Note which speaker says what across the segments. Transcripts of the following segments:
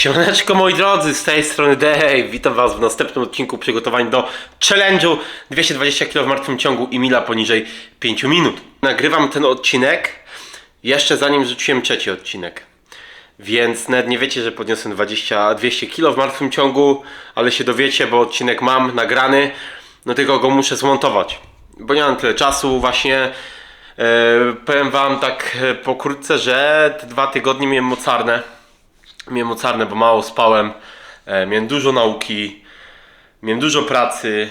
Speaker 1: Siemaneczko moi drodzy, z tej strony Dave, witam was w następnym odcinku przygotowań do challenge'u 220 kg w martwym ciągu i mila poniżej 5 minut. Nagrywam ten odcinek jeszcze zanim rzuciłem trzeci odcinek. Więc nawet nie wiecie, że podniosłem 20, 200 kg w martwym ciągu, ale się dowiecie, bo odcinek mam nagrany, no tylko go muszę zmontować, bo nie mam tyle czasu właśnie. E, powiem wam tak e, pokrótce, że te dwa tygodnie miałem mocarne miałem mocarne, bo mało spałem, e, miałem dużo nauki, miałem dużo pracy,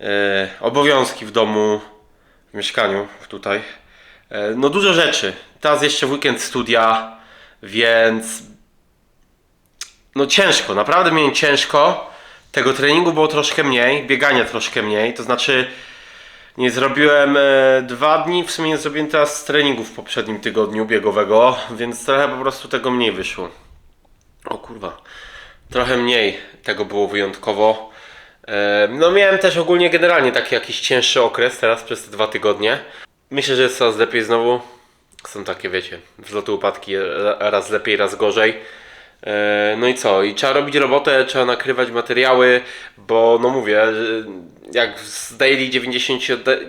Speaker 1: e, obowiązki w domu, w mieszkaniu tutaj. E, no dużo rzeczy. Teraz jeszcze w weekend studia, więc no ciężko, naprawdę miałem ciężko. Tego treningu było troszkę mniej, biegania troszkę mniej, to znaczy nie zrobiłem e, dwa dni, w sumie nie zrobiłem teraz treningu w poprzednim tygodniu biegowego, więc trochę po prostu tego mniej wyszło. O kurwa. Trochę mniej tego było wyjątkowo. E, No miałem też ogólnie generalnie taki jakiś cięższy okres teraz przez te dwa tygodnie. Myślę, że jest coraz lepiej znowu. Są takie, wiecie, wzloty upadki, ra- raz lepiej, raz gorzej. E, No i co? I trzeba robić robotę, trzeba nakrywać materiały, bo no mówię, jak z daily 90,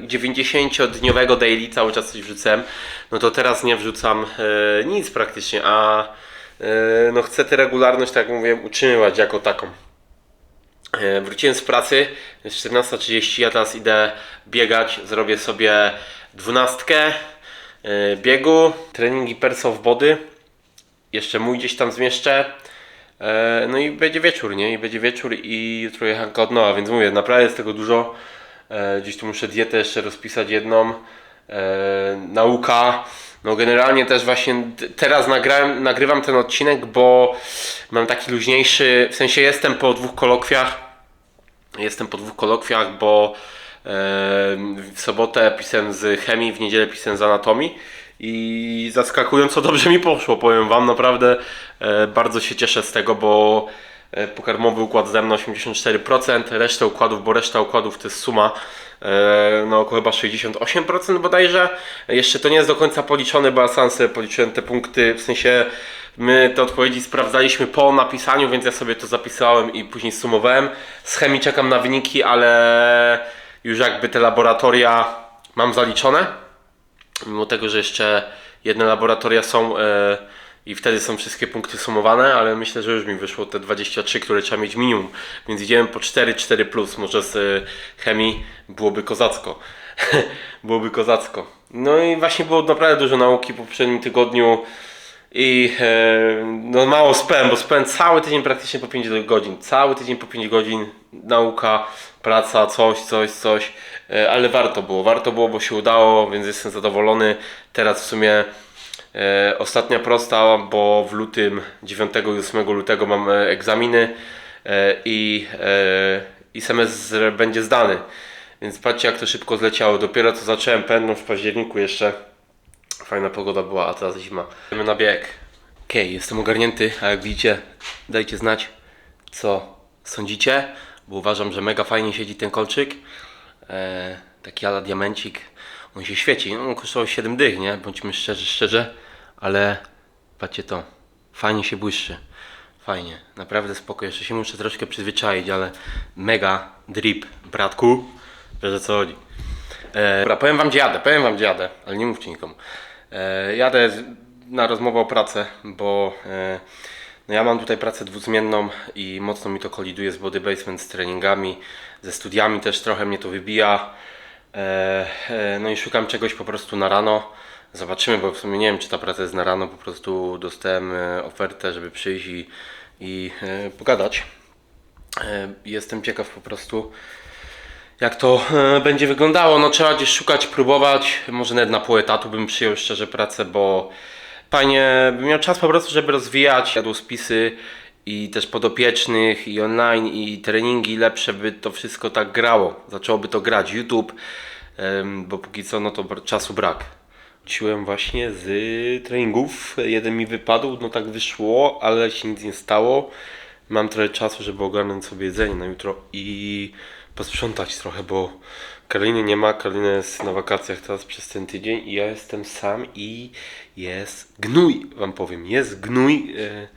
Speaker 1: 90-dniowego daily cały czas coś wrzucałem, no to teraz nie wrzucam e, nic praktycznie, a e, no chcę tę regularność, tak jak utrzymywać jako taką. E, Wróciłem z pracy, jest 14.30, ja teraz idę biegać, zrobię sobie dwunastkę e, biegu, treningi perso w body, jeszcze mój gdzieś tam zmieszczę. E, No i będzie wieczór, nie? I będzie wieczór i jutro jechanka od nowa, więc mówię, naprawdę jest tego dużo. E, Gdzieś tu muszę dietę jeszcze rozpisać jedną. E, Nauka. No generalnie też właśnie teraz nagrałem, nagrywam ten odcinek, bo mam taki luźniejszy, w sensie jestem po dwóch kolokwiach. Jestem po dwóch kolokwiach, bo w sobotę pisałem z chemii, w niedzielę pisałem z anatomii i zaskakująco dobrze mi poszło, powiem Wam, naprawdę e, bardzo się cieszę z tego, bo pokarmowy układ ze mną 84%, resztę układów, bo reszta układów to jest suma, e, no około chyba 68% bodajże. Jeszcze to nie jest do końca policzone, bo ja sam sobie policzyłem te punkty, w sensie my te odpowiedzi sprawdzaliśmy po napisaniu, więc ja sobie to zapisałem i później sumowałem. Z chemii czekam na wyniki, ale już jakby te laboratoria mam zaliczone mimo tego, że jeszcze jedne laboratoria są e, i wtedy są wszystkie punkty sumowane, ale myślę, że już mi wyszło te 23, które trzeba mieć minimum, więc idziemy po 4, 4 plus, może z e, chemii byłoby kozacko. byłoby kozacko. No i właśnie było naprawdę dużo nauki po poprzednim tygodniu i e, no mało spałem, bo spałem cały tydzień praktycznie po 5 godzin. Cały tydzień po 5 godzin nauka, praca, coś, coś, coś. E, ale warto było, warto było, bo się udało, więc jestem zadowolony. Teraz w sumie ostatnia prosta, bo w lutym, 9 i 8 lutego mam e, egzaminy e, i, e, i semestr będzie zdany. Więc patrzcie jak to szybko zleciało. Dopiero co zacząłem pędną w październiku jeszcze. Fajna pogoda była, a teraz zima. Idziemy na bieg. Okej, jestem ogarnięty, a jak widzicie, dajcie znać, co sądzicie, bo uważam, że mega fajnie siedzi ten kolczyk. E, taki ala diamencik. On się świeci. No, on kosztował 7 dych, nie? Bądźmy szczerzy, szczerze, ale patrzcie to. Fajnie się błyszczy. Fajnie, naprawdę spoko. Jeszcze się muszę troszkę przyzwyczaić, ale mega drip, bratku. Wiesz o co chodzi. E, dobra, powiem wam gdzie jadę, powiem wam gdzie jadę, ale nie mówcie nikomu. E, jadę na rozmowę o pracę, bo e, no ja mam tutaj pracę dwuzmienną i mocno mi to koliduje z body basement, z treningami, ze studiami też trochę mnie to wybija. E, e, no i szukam czegoś po prostu na rano. Zobaczymy, bo w sumie nie wiem, czy ta praca jest na rano. Po prostu dostałem e, ofertę, żeby przyjść i, i e, pogadać. E, Jestem ciekaw po prostu, jak to będzie wyglądało. No trzeba gdzieś szukać, próbować. Może nawet na pół etatu bym przyjął szczerze pracę, bo fajnie bym miał czas po prostu, żeby rozwijać jadłospisy i też podopiecznych i online i treningi lepsze by to wszystko tak grało. Zaczęłoby to grać YouTube, bo póki co no to czasu brak. Wróciłem właśnie z treningów. Jeden mi wypadł, no tak wyszło, ale się nic nie stało. Mam trochę czasu, żeby ogarnąć sobie jedzenie na jutro i posprzątać trochę, bo Karoliny nie ma. Karolina jest na wakacjach teraz przez ten tydzień i ja jestem sam i jest gnój, wam powiem. Jest gnój. e,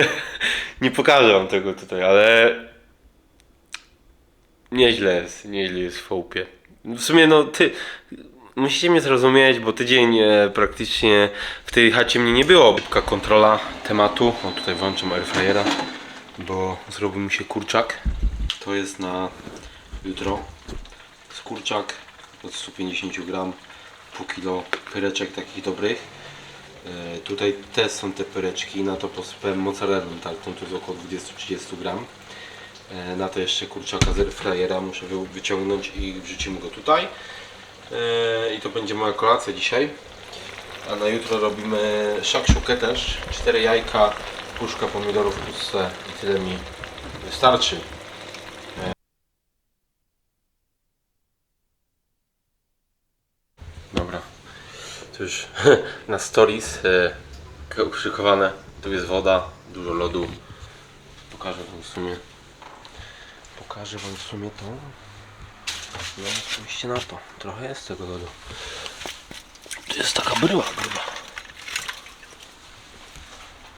Speaker 1: nie pokażę wam tego tutaj, ale nieźle jest, nieźle jest w fołpie. W sumie no ty musicie mnie zrozumieć, bo tydzień e, praktycznie w tej chacie mnie nie było. Szybka kontrola tematu. O tutaj włączam airfryera, bo zrobił mi się kurczak. To jest na jutro. Z kurczak od 150 gram, pół kilo pyreczek takich dobrych. E, Tutaj te są te pyreczki, na to posypałem mozzarellą tartą, to jest około 20-30 gram. E, Na to jeszcze kurczaka z airfryera muszę wy- wyciągnąć i wrzucimy go tutaj. E, I to będzie moja kolacja dzisiaj. A na jutro robimy szakszukę też. 4 jajka, puszka pomidorów puste i tyle mi wystarczy. Dobra. To już na stories k- uszykowane. Tu jest woda, dużo lodu. Pokażę wam w sumie. Pokażę wam w sumie to. No, spójrzcie na to. Trochę jest tego lodu. Tu jest taka bryła gruba.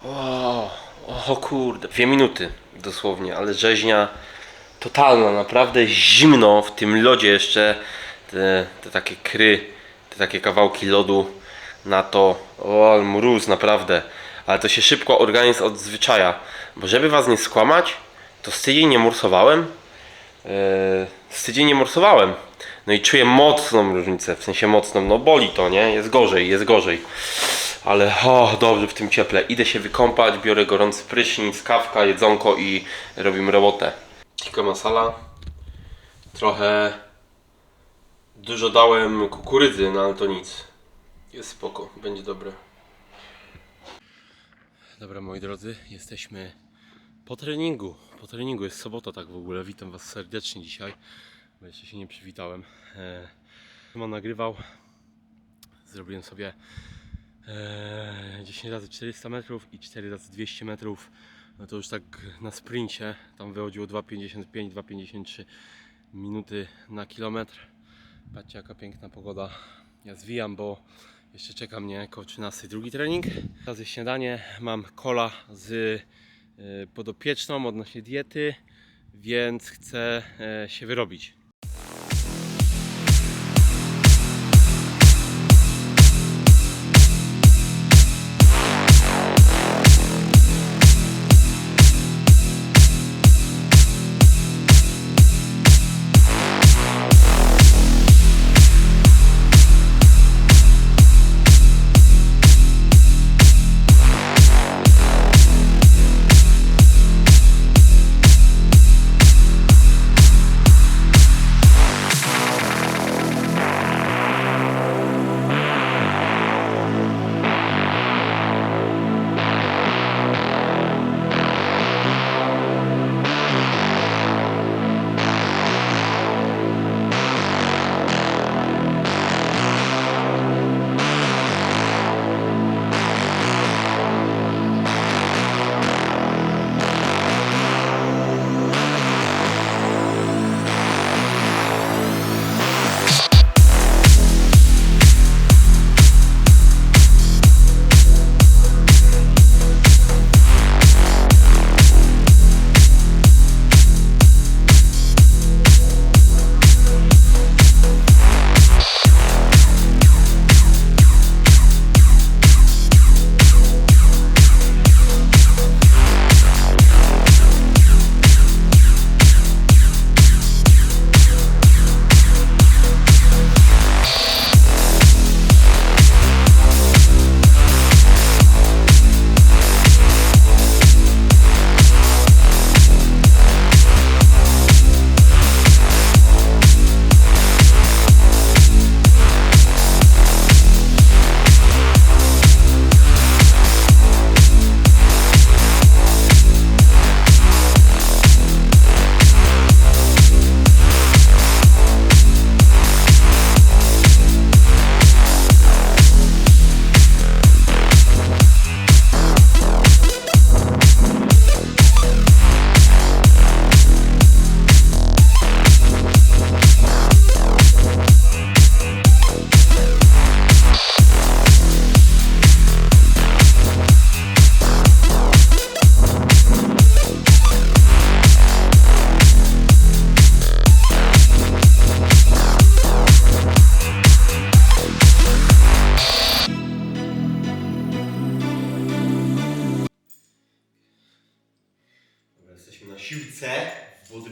Speaker 1: O, o kurde. Dwie minuty dosłownie, ale rzeźnia totalna. Naprawdę zimno w tym lodzie jeszcze. Te, te takie kry, te takie kawałki lodu na to. O, mróz naprawdę. Ale to się szybko organizm odzwyczaja. Bo żeby was nie skłamać, to z tydzień nie morsowałem. Yy, z tydzień nie morsowałem. No i czuję mocną różnicę, w sensie mocną, no boli to, nie? Jest gorzej, jest gorzej. Ale o, dobrze w tym cieple. Idę się wykąpać, biorę gorący prysznic, kawka, jedzonko i robimy robotę. Tikka masala. Trochę dużo dałem kukurydzy, no ale to nic. Jest spoko, będzie dobre. Dobra moi drodzy, jesteśmy po treningu. Po treningu jest sobota tak w ogóle. Witam Was serdecznie dzisiaj, bo jeszcze się nie przywitałem. E, Szymon nagrywał. Zrobiłem sobie e, 10 razy 400 metrów i 4 razy 200 metrów. No to już tak na sprincie. Tam wychodziło 2,55, 2,53 minuty na kilometr. Patrzcie jaka piękna pogoda. Ja zwijam, bo jeszcze czeka mnie koło 13 drugi trening. Teraz jest śniadanie. Mam kola z podopieczną odnośnie diety, więc chcę e, się wyrobić.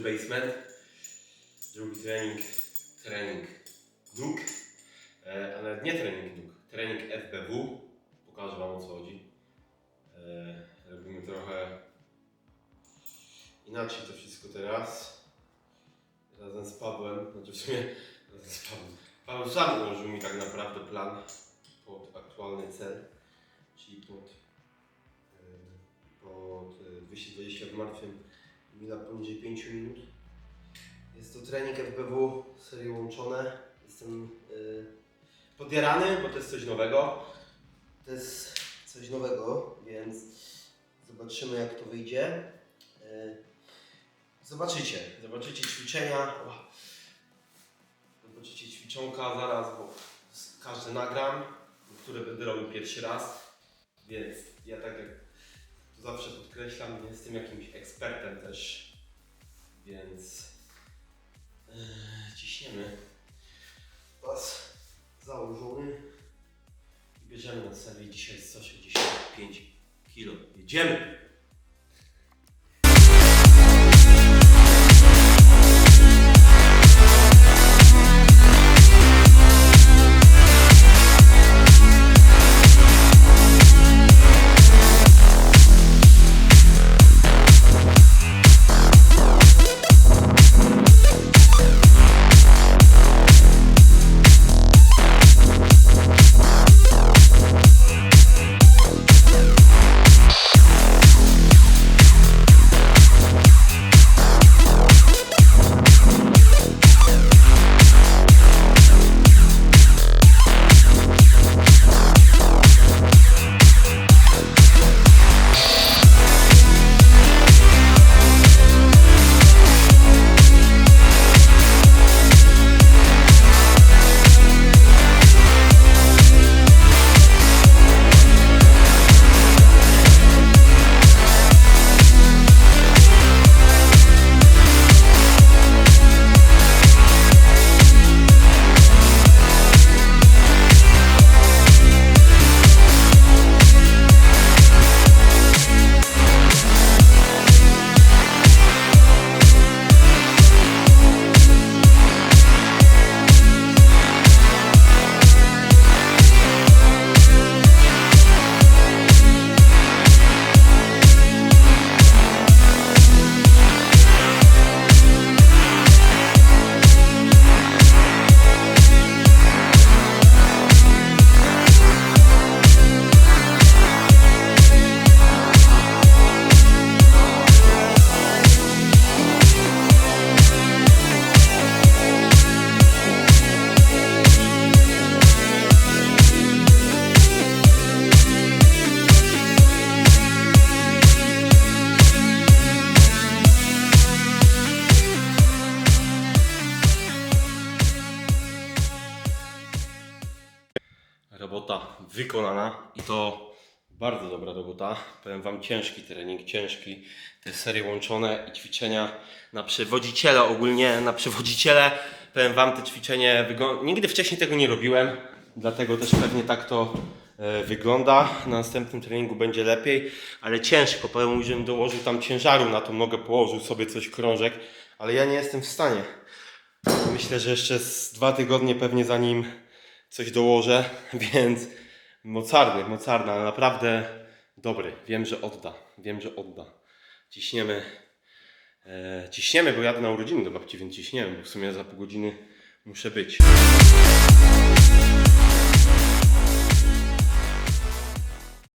Speaker 1: Basement. Drugi trening, trening nóg, e, ale nie trening nóg, trening FBW. Pokażę Wam o co chodzi. E, robimy trochę inaczej to wszystko teraz. Razem z Pawłem, znaczy w sumie razem z Pawłem. Paweł sam ułożył mi tak naprawdę plan pod aktualny cel, czyli pod, e, pod e, 220 w martwym Mila poniżej 5 minut. Jest to trening FBW, serie łączone. Jestem y, podjarany, bo to jest coś nowego. To jest coś nowego, więc zobaczymy jak to wyjdzie. Y, zobaczycie, zobaczycie ćwiczenia. O, zobaczycie ćwiczonka zaraz, bo każdy nagram, które będę robił pierwszy raz. Więc ja tak jak zawsze podkreślam, nie jestem jakimś ekspertem też, więc yy, ciśniemy. Pas założony i bierzemy na serię dzisiaj 165 kg. Jedziemy! Robota wykonana i to bardzo dobra robota. Powiem Wam ciężki trening, ciężki. Te serie łączone i ćwiczenia na przewodziciele ogólnie, na przewodziciele. Powiem Wam te ćwiczenie, nigdy wcześniej tego nie robiłem, dlatego też pewnie tak to e, wygląda. Na następnym treningu będzie lepiej, ale ciężko. Powiem mu, żebym dołożył tam ciężaru na tą nogę, położył sobie coś krążek, ale ja nie jestem w stanie. Myślę, że jeszcze z dwa tygodnie pewnie zanim coś dołożę, więc mocarny, mocarny, ale naprawdę dobry. Wiem, że odda. Wiem, że odda. Ciśniemy. E, ciśniemy, bo jadę na urodziny do babci, więc ciśniemy, bo w sumie za pół godziny muszę być.